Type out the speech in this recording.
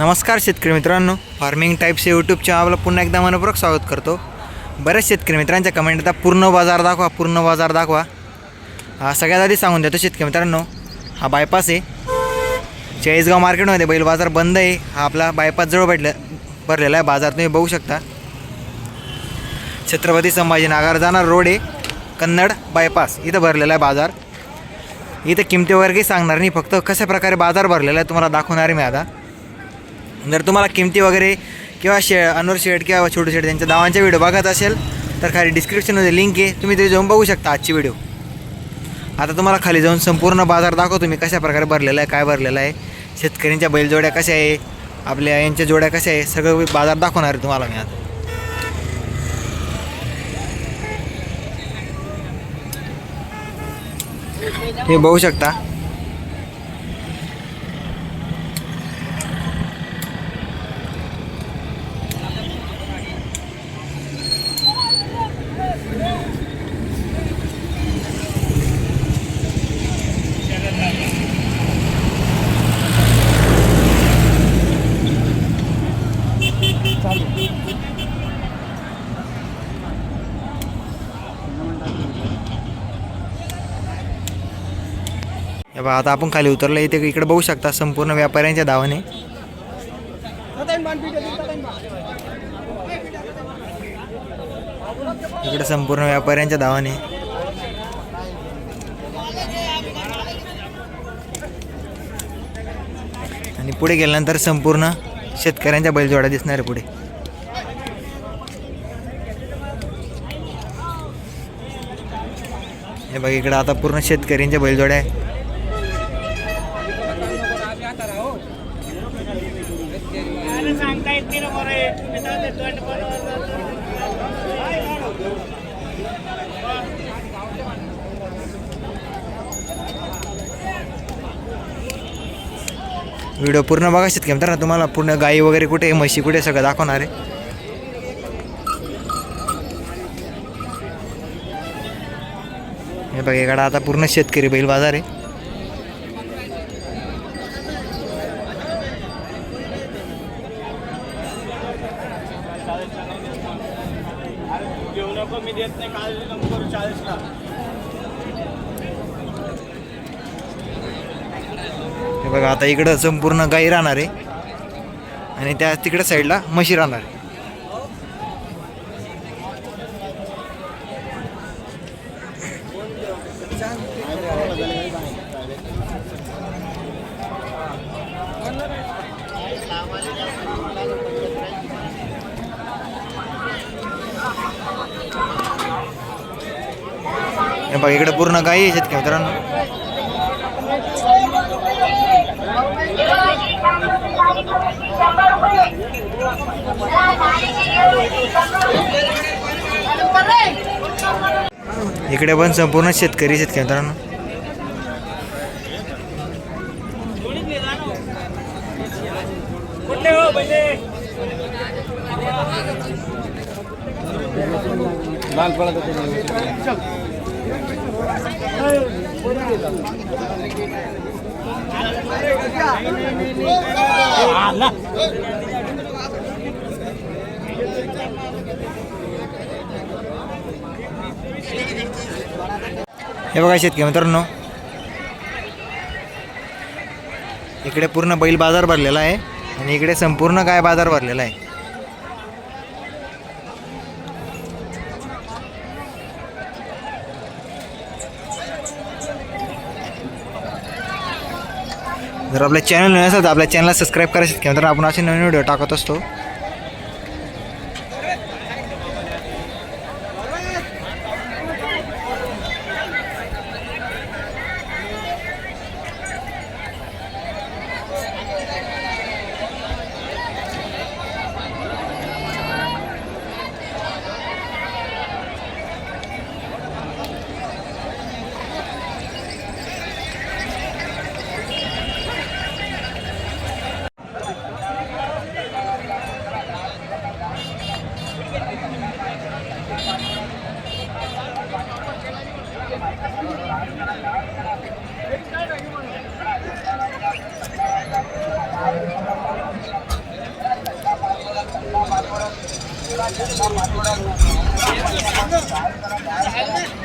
नमस्कार शेतकरी मित्रांनो फार्मिंग टाईप्स या यूट्यूब पुन्हा एकदा मनपूर्वक स्वागत करतो. बऱ्याच शेतकरी मित्रांच्या कमेंट आता पूर्ण बाजार दाखवा पूर्ण बाजार दाखवा. हा सगळ्यात आधी सांगून देतो शेतकरी मित्रांनो हा बायपास आहे. चाळीसगाव मार्केटमध्ये बैल बाजार बंद आहे. हा आपला बायपास जवळ भेटला भरलेला आहे. बाजार तुम्ही बघू शकता. छत्रपती संभाजीनगर जाणार रोड आहे. कन्नड बायपास इथं भरलेला आहे बाजार. इथं किमती वगैरे काही सांगणार नाही. फक्त कशा प्रकारे बाजार भरलेला आहे तुम्हाला दाखवणार आहे मी आता. जर तुम्हाला किमती वगैरे किंवा शे अनवर शेड किंवा छोटू शेड त्यांच्या दावांचा व्हिडिओ बघत असेल तर खाली डिस्क्रिप्शनमध्ये लिंक आहे. तुम्ही ते जाऊन बघू शकता आजची व्हिडिओ आता तुम्हाला खाली जाऊन संपूर्ण बाजार दाखवतो मी कशा प्रकारे भरलेला आहे काय भरलेला आहे. शेतकऱ्यांच्या बैलजोड्या कशा आहे आपल्या यांच्या जोड्या कशा आहे सगळं बाजार दाखवणार आहे तुम्हाला मी आता. हे बघू शकता. हे बघा आता आपण खाली उतरलं इथे इकडे बघू शकता संपूर्ण व्यापाऱ्यांच्या धावाने. इकडे संपूर्ण व्यापाऱ्यांच्या धावाने. आणि पुढे गेल्यानंतर संपूर्ण शेतकऱ्यांच्या बैलजोडा दिसणार आहे पुढे. हे बघा इकडे आता पूर्ण शेतकऱ्यांच्या बैलजोड्या व्हिडिओ पूर्ण बघा शेतकरी मित्रांनो. तुम्हाला पूर्ण गाई वगैरे कुठे आहे, म्हशी कुठे सगळं दाखवणार आहे. हे बघा इकडं आता पूर्ण शेतकरी बैल बाजार आहे. घेऊ मी देत नाही. काल नंबर चाळीसला. हे बघा आता इकडं संपूर्ण गाई राहणार आहे. आणि त्या तिकडं साईडला म्हशी राहणार आहे. हे बघा इकडे पूर्ण गाई आहेत शेतकरी मित्रांनो? इकडे पण संपूर्ण शेतकरी शेतकरी मित्रांनो? कुठले हो हे बघा शेतकरी मित्रांनो. इकडे पूर्ण बैल बाजार भरलेला आहे आणि इकडे संपूर्ण गाय बाजार भरलेला आहे. जर आपल्या चॅनल नसेल तर आपल्या चॅनलला सबस्क्राईब करायचं. शेतकरी मित्रांनो आपण असे नवीन व्हिडिओ टाकत असतो. Thank you.